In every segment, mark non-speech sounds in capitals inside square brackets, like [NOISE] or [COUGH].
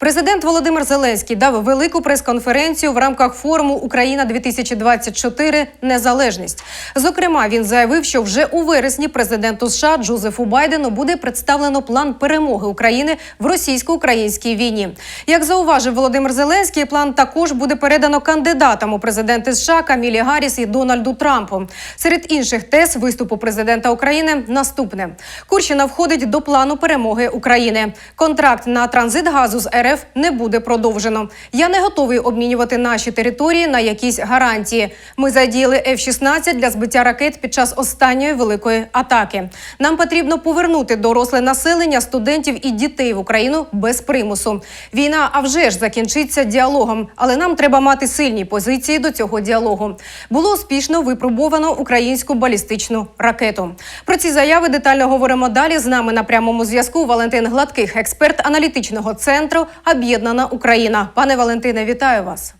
Президент Володимир Зеленський дав велику прес-конференцію в рамках форуму Україна 2024 Незалежність. Зокрема, він заявив, що вже у вересні президенту США Джозефу Байдену буде представлено план перемоги України в російсько-українській війні. Як зауважив Володимир Зеленський, план також буде передано кандидатам у президенти США Камілі Гарріс і Дональду Трампу. Серед інших тез виступу президента України наступне: Курщина входить до плану перемоги України. Контракт на транзит газу з РФ не буде продовжено. Я не готовий обмінювати наші території на якісь гарантії. Ми задіяли F-16 для збиття ракет під час останньої великої атаки. Нам потрібно повернути доросле населення, студентів і дітей в Україну без примусу. Війна, а вже ж закінчиться діалогом, але нам треба мати сильні позиції до цього діалогу. Було успішно випробовано українську балістичну ракету. Про ці заяви детально говоримо далі. З нами на прямому зв'язку Валентин Гладких, експерт аналітичного центру Об'єднана Україна. Пане Валентине, вітаю вас.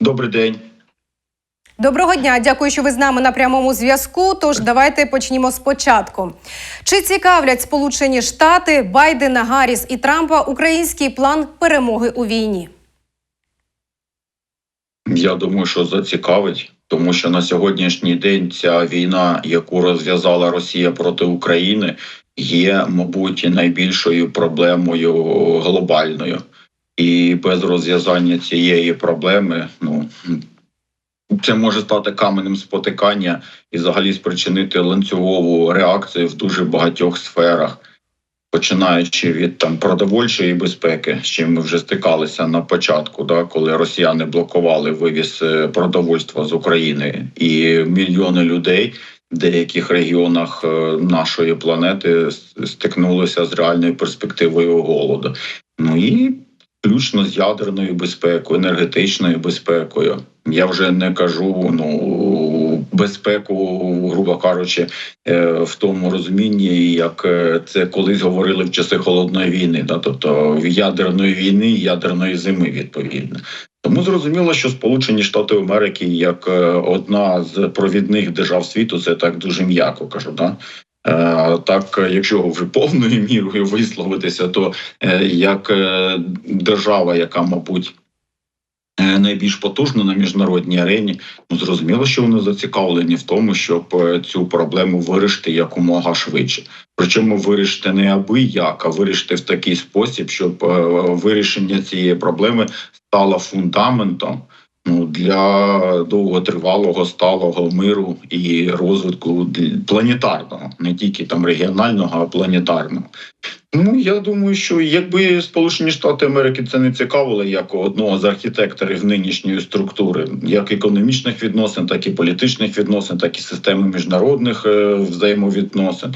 Добрий день. Доброго дня, дякую, що ви з нами на прямому зв'язку. Тож давайте почнімо спочатку. Чи цікавлять Сполучені Штати Байдена, Гарріс і Трампа український план перемоги у війні? Я думаю, що зацікавить, тому що на сьогоднішній день ця війна, яку розв'язала Росія проти України, є, мабуть, найбільшою проблемою глобальною. І без розв'язання цієї проблеми, ну це може стати каменем спотикання і взагалі спричинити ланцюгову реакцію в дуже багатьох сферах, починаючи від там продовольчої безпеки, з чим ми вже стикалися на початку, да, коли росіяни блокували вивіз е, продовольства з України, і мільйони людей деяких регіонах е, нашої планети стикнулися з реальною перспективою голоду. Ну і включно з ядерною безпекою, енергетичною безпекою. Я вже не кажу ну безпеку, грубо кажучи, е, в тому розумінні, як е, це колись говорили в часи холодної війни, да, тобто ядерної війни, ядерної зими, відповідно. Тому зрозуміло, що Сполучені Штати Америки, як е, одна з провідних держав світу, це так дуже м'яко кажу. Да? Е, Так, якщо вже повною мірою висловитися, то е, як держава, яка, мабуть, найбільш потужно на міжнародній арені, ну зрозуміло, що вони зацікавлені в тому, щоб е, цю проблему вирішити якомога швидше. Причому вирішити не аби як, а вирішити в такий спосіб, щоб е, вирішення цієї проблеми стало фундаментом. Ну, для довготривалого сталого миру і розвитку планетарного, не тільки там регіонального, а планетарного. Ну я думаю, що якби Сполучені Штати Америки це не цікавило як одного з архітекторів нинішньої структури, як економічних відносин, так і політичних відносин, так і системи міжнародних е, взаємовідносин.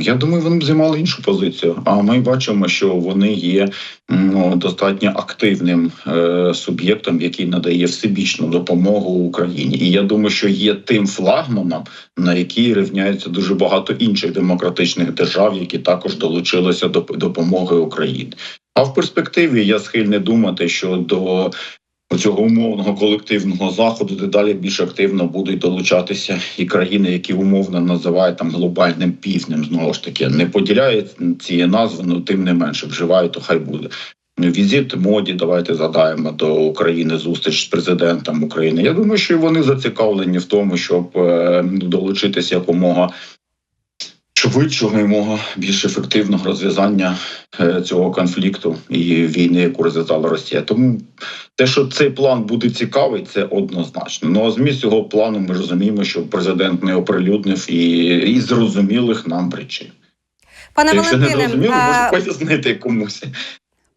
Я думаю, вони б займали іншу позицію. А ми бачимо, що вони є ну, достатньо активним е, суб'єктом, який надає всебічну допомогу Україні. І я думаю, що є тим флагманом, на який рівняється дуже багато інших демократичних держав, які також долучилися до допомоги Україні. А в перспективі я схильний думати, що до цього умовного колективного заходу дедалі більш активно будуть долучатися і країни, які умовно називають там глобальним півднем. Знову ж таки не поділяють цієї назви, але тим не менше вживають, то хай буде. Візит моді, давайте задаємо до України зустріч з президентом України. Я думаю, що вони зацікавлені в тому, щоб е, долучитися якомога швидшого і мого більш ефективного розв'язання е, цього конфлікту і війни, яку розв'язала Росія. Тому те, що цей план буде цікавий, це однозначно. Ну а зміст цього плану ми розуміємо, що президент не оприлюднив і, і зрозумілих нам причин. Пане Якщо не зрозуміло, а, можу пояснити комусь.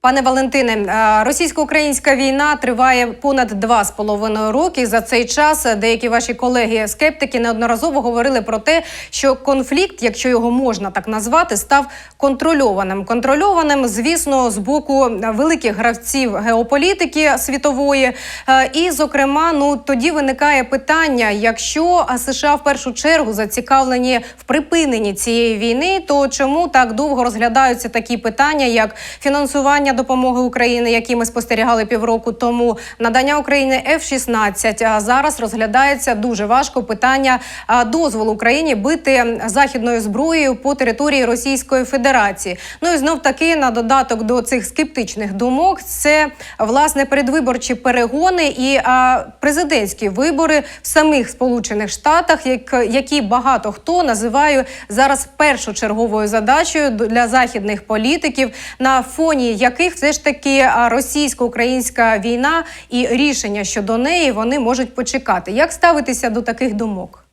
Пане Валентине, е, російсько-українська війна триває понад два з половиною роки. За цей час деякі ваші колеги-скептики неодноразово говорили про те, що конфлікт, якщо його можна так назвати, став контрольованим. Контрольованим, звісно, з боку великих гравців геополітики світової. Е, І, зокрема, ну тоді виникає питання: якщо США в першу чергу зацікавлені в припиненні цієї війни, то чому так довго розглядаються такі питання, як фінансування допомоги України, які ми спостерігали півроку тому, надання України F-16. А зараз розглядається дуже важко питання дозволу Україні бити західною зброєю по території Російської Федерації. Ну і знов таки на додаток до цих скептичних думок це власне передвиборчі перегони і президентські вибори в самих Сполучених Штатах, як, які багато хто називає зараз першочерговою задачею для західних політиків, на фоні яких все ж таки російсько-українська війна і рішення щодо неї вони можуть почекати. Як ставитися до таких думок?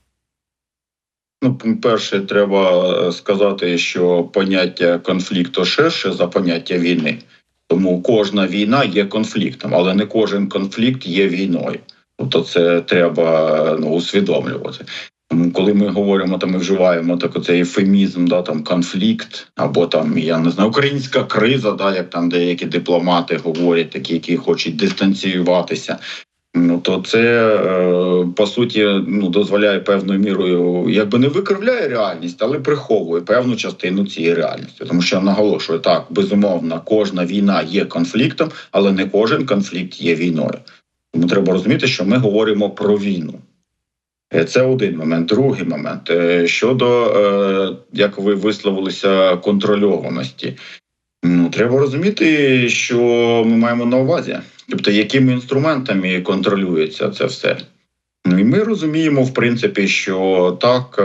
Ну, перше, треба е, сказати, що поняття конфлікту ширше за поняття війни. Тому кожна війна є конфліктом, але не кожен конфлікт є війною. Тобто це треба ну, усвідомлювати. Коли ми говоримо там, ми вживаємо так оцей ефемізм, да там конфлікт, або там я не знаю, українська криза, да, як там деякі дипломати говорять, такі, які хочуть дистанціюватися. Ну то це е, по суті ну дозволяє певною мірою, якби не викривляє реальність, але приховує певну частину цієї реальності. Тому що я наголошую так, безумовно, кожна війна є конфліктом, але не кожен конфлікт є війною. Тому треба розуміти, що ми говоримо про війну. Е, Це один момент. Другий момент Е, щодо е, як ви висловилися контрольованості. Ну, треба розуміти, що ми маємо на увазі, тобто якими інструментами контролюється це все. Ну і ми розуміємо, в принципі, що так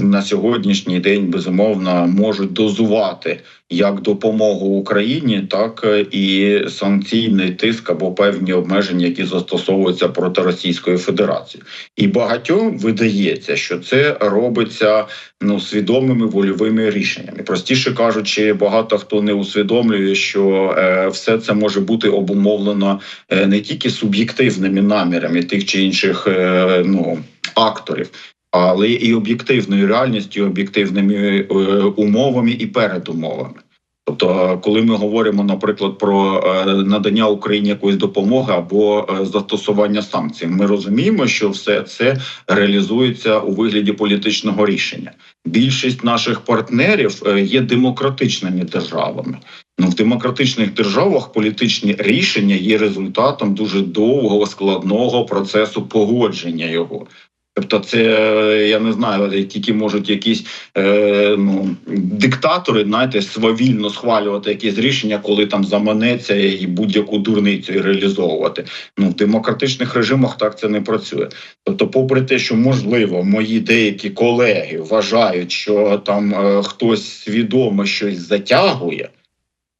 на сьогоднішній день безумовно можуть дозувати як допомогу Україні, так е, і санкційний тиск або певні обмеження, які застосовуються проти Російської Федерації. І багатьом видається, що це робиться ну свідомими вольовими рішеннями. Простіше кажучи, багато хто не усвідомлює, що е, все це може бути обумовлено е, не тільки суб'єктивними намірами тих чи інших е, ну акторів. Але і об'єктивною реальністю, об'єктивними е, умовами і передумовами. Тобто, коли ми говоримо, наприклад, про е, надання Україні якоїсь допомоги або е, застосування санкцій, ми розуміємо, що все це реалізується у вигляді політичного рішення. Більшість наших партнерів е, є демократичними державами. Ну, в демократичних державах політичні рішення є результатом дуже довгого складного процесу погодження його. Тобто, це я не знаю, тільки можуть якісь е, ну, диктатори, знаєте, свавільно схвалювати якісь рішення, коли там заманеться і будь-яку дурницю реалізовувати. Ну в демократичних режимах так це не працює. Тобто, попри те, що можливо, мої деякі колеги вважають, що там е, хтось свідомо щось затягує.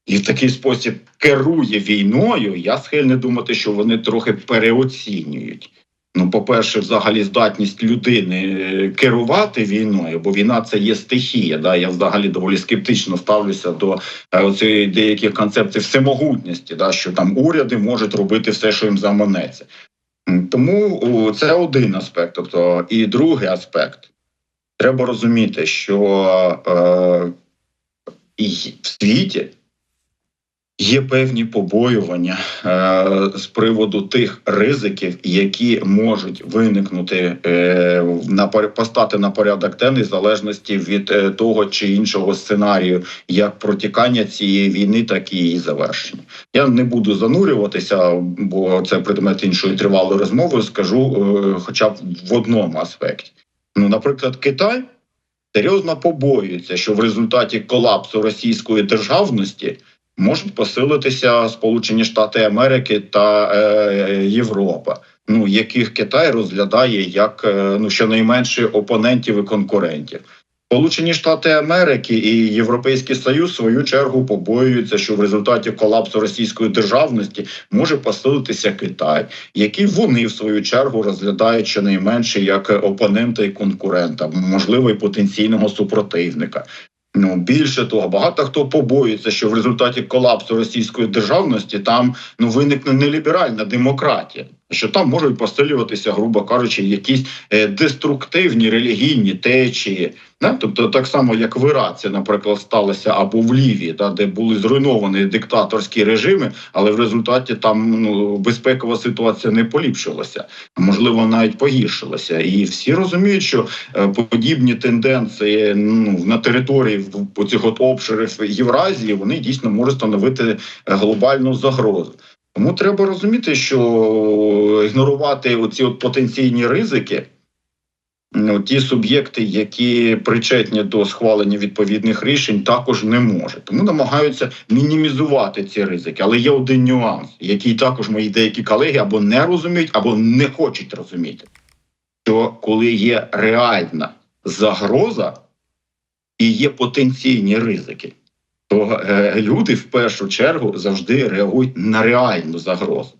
І в такий спосіб керує війною, я схильний думати, що вони трохи переоцінюють. Ну, по-перше, взагалі здатність людини е, керувати війною, бо війна це є стихія. Да? Я взагалі доволі скептично ставлюся до е, цієї деяких концепцій всемогутності, да? що там уряди можуть робити все, що їм заманеться. Тому це один аспект. Тобто, і другий аспект. Треба розуміти, що е, в світі Є певні побоювання е, з приводу тих ризиків, які можуть виникнути е, на постати на порядок денний в залежності від е, того чи іншого сценарію, як протікання цієї війни, так і її завершення. Я не буду занурюватися, бо це предмет іншої тривалої розмови. Скажу, е, хоча б в одному аспекті. Ну, наприклад, Китай серйозно побоюється, що в результаті колапсу російської державності можуть посилитися Сполучені Штати Америки та е, Європа, ну яких Китай розглядає як е, ну щонайменше опонентів і конкурентів. Сполучені Штати Америки і Європейський Союз в свою чергу побоюються, що в результаті колапсу російської державності може посилитися Китай, який вони в свою чергу розглядають щонайменше як опонента і конкурента, можливо, і потенційного супротивника. Ну більше того, багато хто побоюється, що в результаті колапсу російської державності там ну виникне неліберальна демократія. Що там можуть посилюватися, грубо кажучи, якісь е, деструктивні релігійні течії. Да? Тобто, так само, як в Іраці, наприклад, сталося або в Лівії, да, де були зруйновані диктаторські режими, але в результаті там ну, безпекова ситуація не поліпшилася, можливо навіть погіршилася. І всі розуміють, що е, подібні тенденції ну, на території цих от обширів Євразії вони дійсно можуть становити е, глобальну загрозу. Тому треба розуміти, що ігнорувати оці от потенційні ризики. Ну, ті суб'єкти, які причетні до схвалення відповідних рішень, також не можуть. Тому намагаються мінімізувати ці ризики. Але є один нюанс, який також мої деякі колеги або не розуміють, або не хочуть розуміти. Що коли є реальна загроза і є потенційні ризики, то е, люди в першу чергу завжди реагують на реальну загрозу.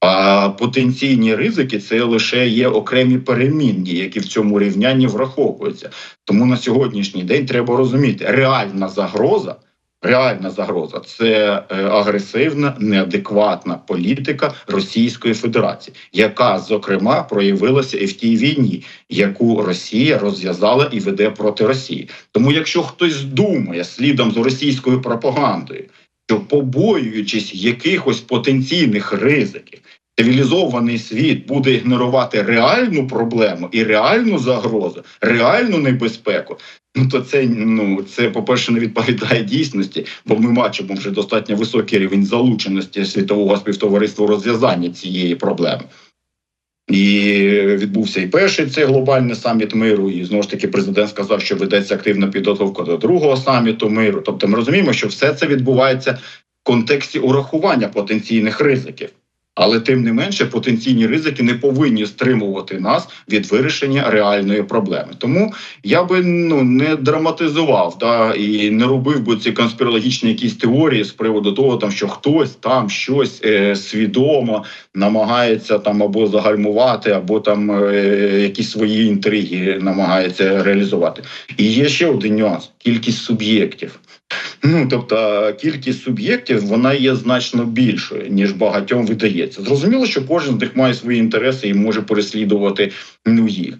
А потенційні ризики це лише є окремі перемінні, які в цьому рівнянні враховуються. Тому на сьогоднішній день треба розуміти, реальна загроза, реальна загроза це е, агресивна, неадекватна політика Російської Федерації, яка зокрема проявилася і в тій війні, яку Росія розв'язала і веде проти Росії. Тому, якщо хтось думає слідом з російською пропагандою, що побоюючись якихось потенційних ризиків, цивілізований світ буде ігнорувати реальну проблему і реальну загрозу, реальну небезпеку. Ну то це ну це по-перше, не відповідає дійсності, бо ми бачимо вже достатньо високий рівень залученості світового співтовариства розв'язання цієї проблеми. І відбувся і перший цей глобальний саміт миру. І знову ж таки президент сказав, що ведеться активна підготовка до другого саміту миру. Тобто, ми розуміємо, що все це відбувається в контексті урахування потенційних ризиків. Але тим не менше потенційні ризики не повинні стримувати нас від вирішення реальної проблеми. Тому я би ну не драматизував да і не робив би ці конспірологічні якісь теорії з приводу того, там що хтось там щось е, свідомо намагається там або загальмувати, або там е, якісь свої інтриги намагається реалізувати. І є ще один нюанс: кількість суб'єктів. Ну тобто кількість суб'єктів вона є значно більшою ніж багатьом видається. Зрозуміло, що кожен з них має свої інтереси і може переслідувати ну їх.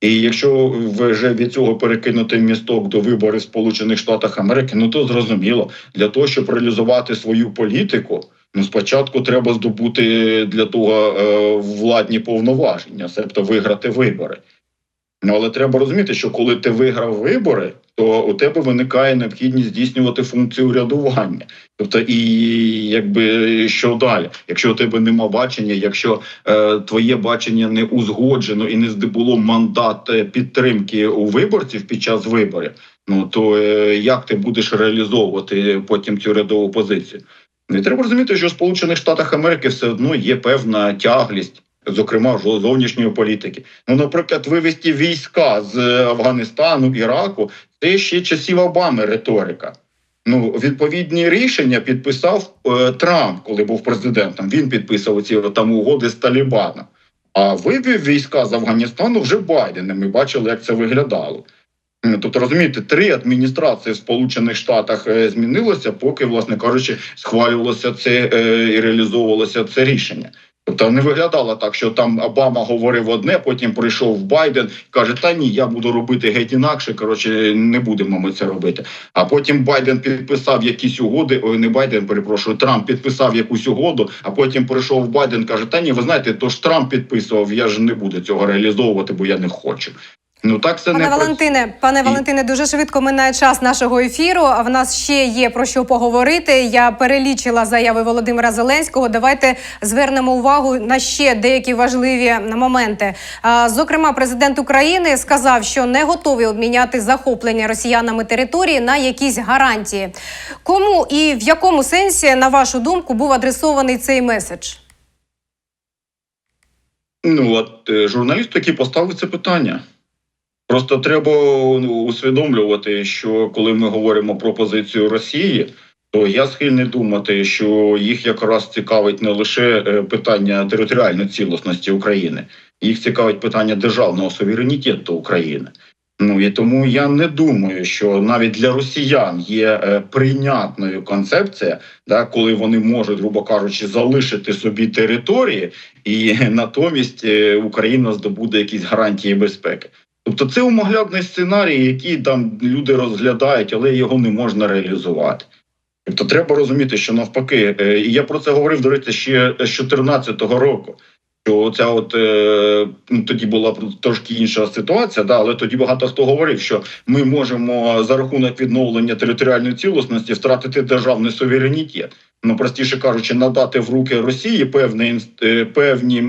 І якщо вже від цього перекинути місток до виборів Сполучених Штатах Америки, ну то зрозуміло, для того, щоб реалізувати свою політику, ну спочатку треба здобути для того е, владні повноваження, себто виграти вибори. Ну але треба розуміти, що коли ти виграв вибори, то у тебе виникає необхідність здійснювати функцію урядування. Тобто, і якби що далі, якщо у тебе нема бачення, якщо е, твоє бачення не узгоджено і не здобуло мандат е, підтримки у виборців під час виборів, ну то е, як ти будеш реалізовувати потім цю рядову позицію? Ну, І треба розуміти, що в Сполучених Штатах Америки все одно є певна тяглість. Зокрема, зовнішньої політики. Ну, наприклад, вивести війська з Афганистану, Іраку це ще часів Обами риторика. Ну, відповідні рішення підписав е, Трамп, коли був президентом. Він підписав ці там угоди з Талібаном. А вивів війська з Афганістану вже Байден. Ми бачили, як це виглядало. Е, Тобто, розумієте, три адміністрації в Сполучених Штатах е, змінилося, поки, власне кажучи, схвалювалося це е, і реалізовувалося це рішення. Тобто не виглядало так, що там Обама говорив одне, потім прийшов Байден і каже: Та ні, я буду робити геть інакше. Коротше, не будемо ми це робити. А потім Байден підписав якісь угоди. Ой, не Байден, перепрошую, Трамп підписав якусь угоду. А потім прийшов Байден, каже: Та ні, ви знаєте, то ж Трамп підписував. Я ж не буду цього реалізовувати, бо я не хочу. Ну так це Пане не Валентине, пане Валентине, дуже швидко минає час нашого ефіру. А в нас ще є про що поговорити. Я перелічила заяви Володимира Зеленського. Давайте звернемо увагу на ще деякі важливі моменти. Зокрема, президент України сказав, що не готовий обміняти захоплення росіянами території на якісь гарантії. Кому і в якому сенсі, на вашу думку, був адресований цей меседж? Ну от е, журналіст, який поставив це питання. Просто треба усвідомлювати, що коли ми говоримо про позицію Росії, то я схильний думати, що їх якраз цікавить не лише е, питання територіальної цілісності України, їх цікавить питання державного суверенітету України. Ну і тому я не думаю, що навіть для росіян є е, прийнятною концепція, да, коли вони можуть, грубо кажучи, залишити собі території, і [LAUGHS] натомість е, Україна здобуде якісь гарантії безпеки. Тобто це умоглядний сценарій, який там люди розглядають, але його не можна реалізувати. Тобто треба розуміти, що навпаки, е, і я про це говорив, до речі, ще з 2014 року. Що ця от е, ну, тоді була трошки інша ситуація, да, але тоді багато хто говорив, що ми можемо за рахунок відновлення територіальної цілісності втратити державний суверенітет. Ну простіше кажучи, надати в руки Росії певні е, певні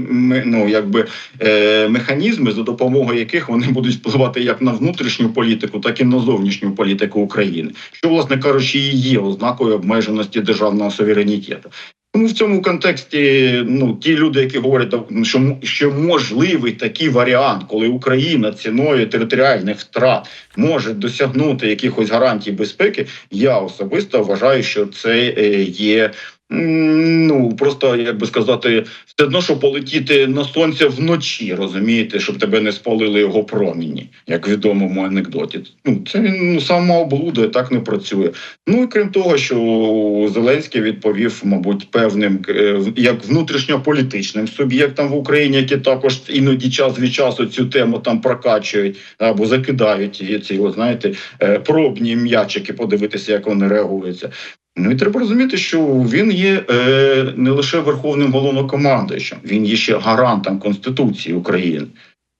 ну якби е, механізми, за допомогою яких вони будуть впливати як на внутрішню політику, так і на зовнішню політику України, що власне кажучи, і є ознакою обмеженості державного суверенітету. Тому в цьому контексті ну ті люди, які говорять, що, що можливий такий варіант, коли Україна ціною територіальних втрат може досягнути якихось гарантій безпеки, я особисто вважаю, що це е, є. Ну просто як би сказати, все одно, що полетіти на сонце вночі, розумієте, щоб тебе не спалили його проміні, як відомому анекдоті. Ну це він ну самооблуда, так не працює. Ну і крім того, що Зеленський відповів, мабуть, певним е, як внутрішньополітичним суб'єктам в Україні, які також іноді час від часу цю тему там прокачують або закидають ці, знаєте, е, пробні м'ячики, подивитися, як вони реагуються. Ну і треба розуміти, що він є е, не лише верховним головнокомандуючим, він є ще гарантом Конституції України.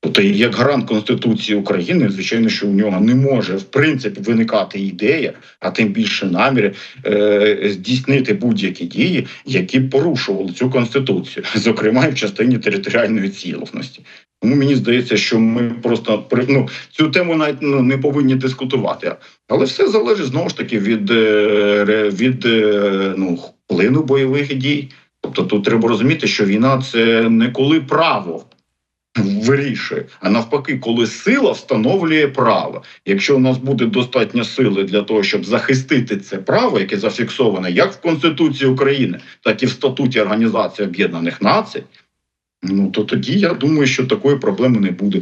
Тобто, як гарант Конституції України, звичайно, що у нього не може в принципі виникати ідея, а тим більше наміри е, здійснити будь-які дії, які порушували цю конституцію, [LAUGHS] зокрема і в частині територіальної цілісності. Тому мені здається, що ми просто ну, цю тему навіть ну, не повинні дискутувати. Але все залежить знову ж таки від, е, від е, ну, вплину бойових дій. Тобто тут треба розуміти, що війна це не коли право вирішує, а навпаки, коли сила встановлює право. Якщо у нас буде достатньо сили для того, щоб захистити це право, яке зафіксоване як в Конституції України, так і в статуті Організації Об'єднаних Націй, ну то тоді я думаю, що такої проблеми не буде.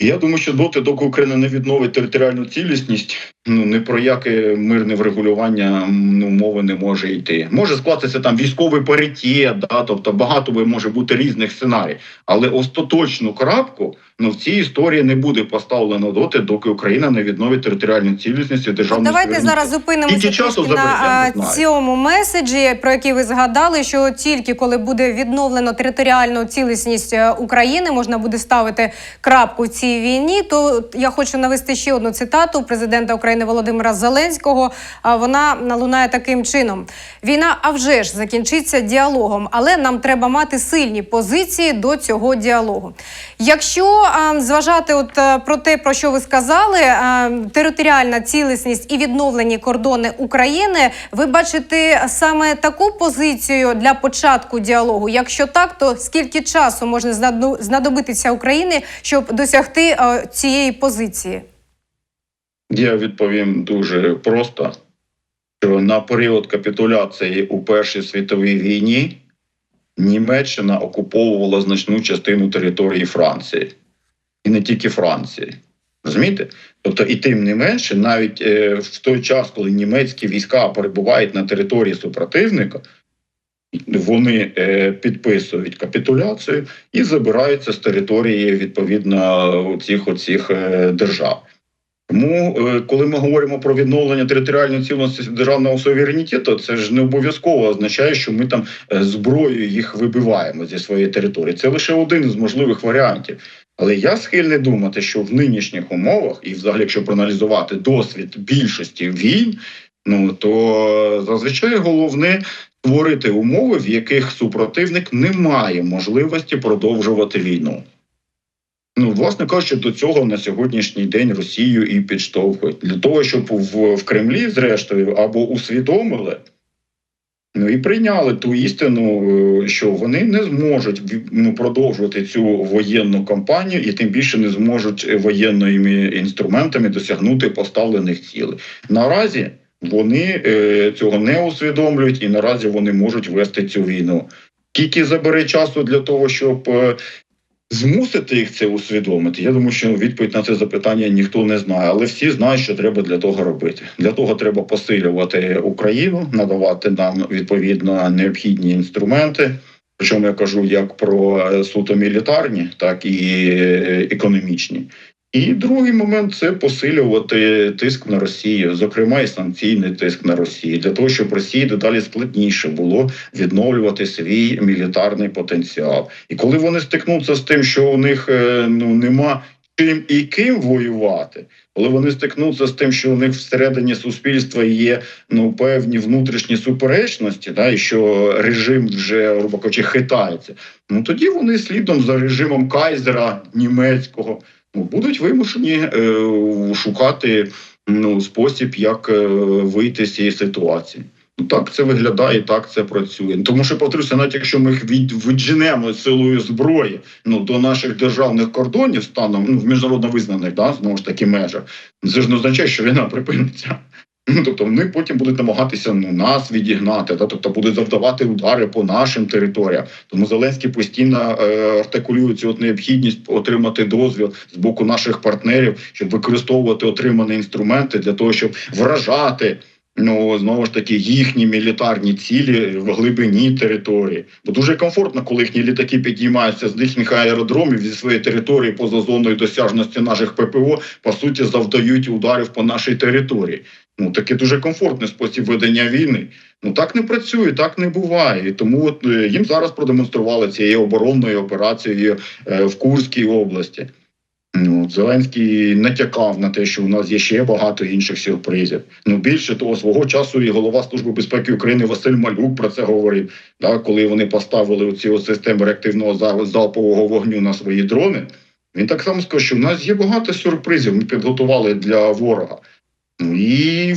Я думаю, що доти, доки Україна не відновить територіальну цілісність, ну не про яке мирне врегулювання ну мови не може йти. Може скластися там військовий паритет, да, тобто багато може бути різних сценарій, але остаточну крапку ну в цій історії не буде поставлено доти, доки Україна не відновить територіальну цілісність і державну Давайте зараз зупинимося часу на цьому меседжі, про який ви згадали, що тільки коли буде відновлено територіальну цілісність е, України, можна буде ставити крапку в цій війні. То я хочу навести ще одну цитату президента України Володимира Зеленського. Вона лунає таким чином: війна, а вже ж закінчиться діалогом, але нам треба мати сильні позиції до цього діалогу. Якщо зважати от е, про те, про що ви сказали, територіальна цілісність і відновлені кордони України, ви бачите саме таку позицію для початку діалогу. Якщо так, то скільки часу можна знадобитися Україні, щоб досягти е, цієї позиції? Я відповім дуже просто, що на період капітуляції у Першій світовій війні Німеччина окуповувала значну частину території Франції, і не тільки Франції. Розумієте? Тобто, і тим не менше, навіть е, в той час, коли німецькі війська перебувають на території супротивника, вони е, підписують капітуляцію і забираються з території відповідно цих оцих е, держав. Тому, е, коли ми говоримо про відновлення територіальної цілісності державного суверенітету, це ж не обов'язково означає, що ми там е, зброєю їх вибиваємо зі своєї території. Це лише один із можливих варіантів. Але я схильний думати, що в нинішніх умовах, і взагалі, якщо проаналізувати досвід більшості війн, ну то зазвичай головне створити умови, в яких супротивник не має можливості продовжувати війну. Ну, власне кажучи, до цього на сьогоднішній день Росію і підштовхують для того, щоб в, в Кремлі, зрештою, або усвідомили, ну і прийняли ту істину, е, що вони не зможуть ну, продовжувати цю воєнну кампанію, і тим більше не зможуть воєнними інструментами досягнути поставлених цілей. Наразі вони е, цього не усвідомлюють, і наразі вони можуть вести цю війну. Скільки забере часу для того, щоб е, Змусити їх це усвідомити. Я думаю, що відповідь на це запитання ніхто не знає, але всі знають, що треба для того робити. Для того треба посилювати Україну, надавати нам відповідно необхідні інструменти. Причому я кажу як про суто мілітарні, так і е, економічні. І другий момент це посилювати тиск на Росію, зокрема і санкційний тиск на Росію, для того, щоб Росії дедалі складніше було відновлювати свій мілітарний потенціал. І коли вони стикнуться з тим, що у них е, ну нема чим і ким воювати, коли вони стикнуться з тим, що у них всередині суспільства є ну певні внутрішні суперечності, да, і що режим вже грубо хитається, ну тоді вони слідом за режимом Кайзера німецького будуть вимушені е, шукати ну, спосіб, як е, вийти з цієї ситуації. Ну так це виглядає, так це працює. Тому що повторюся, навіть якщо ми їх від, відженемо силою зброї ну до наших державних кордонів станом ну в міжнародно визнаних, да, знову ж таки межах, це ж не означає, що війна припиниться. Тобто вони потім будуть намагатися ну, нас відігнати, да, тобто будуть завдавати удари по нашим територіям. Тому Зеленський постійно е, артикулює цю от необхідність отримати дозвіл з боку наших партнерів, щоб використовувати отримані інструменти для того, щоб вражати. Ну знову ж таки їхні мілітарні цілі в глибині території, бо дуже комфортно, коли їхні літаки підіймаються з їхніх аеродромів зі своєї території поза зоною досяжності наших ППО, по суті, завдають ударів по нашій території. Ну таке дуже комфортний спосіб ведення війни. Ну так не працює, так не буває. І тому от е, їм зараз продемонстрували цією оборонною операцією е, в Курській області. Ну, Зеленський натякав на те, що у нас є ще багато інших сюрпризів. Ну більше того, свого часу і голова служби безпеки України Василь Малюк про це говорив. Да, коли вони поставили от системи реактивного залпового вогню на свої дрони. Він так само сказав, що в нас є багато сюрпризів. Ми підготували для ворога. Ну, І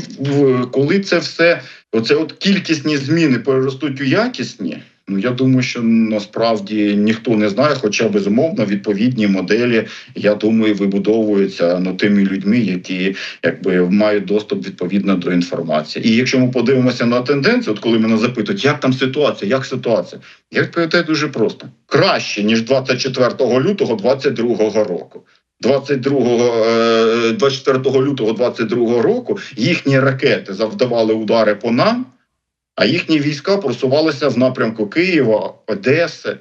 коли це все, оце от кількісні зміни переростуть у якісні. Ну я думаю, що насправді ніхто не знає, хоча безумовно відповідні моделі, я думаю, вибудовуються ну тими людьми, які якби мають доступ відповідно до інформації. І якщо ми подивимося на тенденцію, от коли мене запитують, як там ситуація, як ситуація, я відповідаю дуже просто: краще ніж 24 лютого 2022 року. 22, е, 24 лютого 22 року їхні ракети завдавали удари по нам, а їхні війська просувалися в напрямку Києва, Одеси.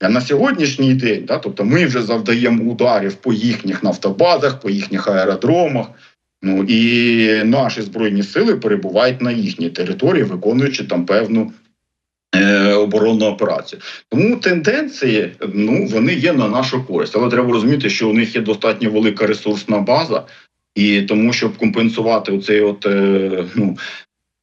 А на сьогоднішній день, да, тобто ми вже завдаємо ударів по їхніх нафтобазах, по їхніх аеродромах. Ну і наші збройні сили перебувають на їхній території, виконуючи там певну оборонну операцію. Тому тенденції ну вони є на нашу користь, але треба розуміти, що у них є достатньо велика ресурсна база, і тому, щоб компенсувати оцей от е, ну.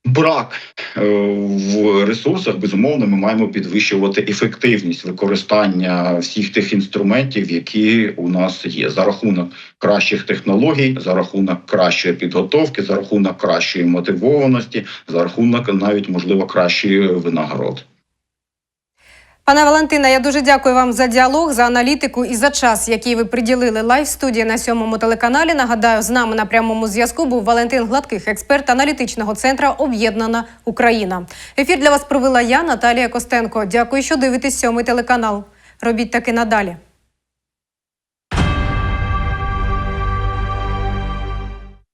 Брак е, в ресурсах безумовно ми маємо підвищувати ефективність використання всіх тих інструментів, які у нас є, за рахунок кращих технологій, за рахунок кращої підготовки, за рахунок кращої мотивованості, за рахунок навіть можливо кращої винагороди. Пане Валентина, я дуже дякую вам за діалог, за аналітику і за час, який ви приділили лайв студії на сьомому телеканалі. Нагадаю, з нами на прямому зв'язку був Валентин Гладких, експерт аналітичного центру Об'єднана Україна. Ефір для вас провела я, Наталія Костенко. Дякую, що дивитесь сьомий телеканал. Робіть таки надалі.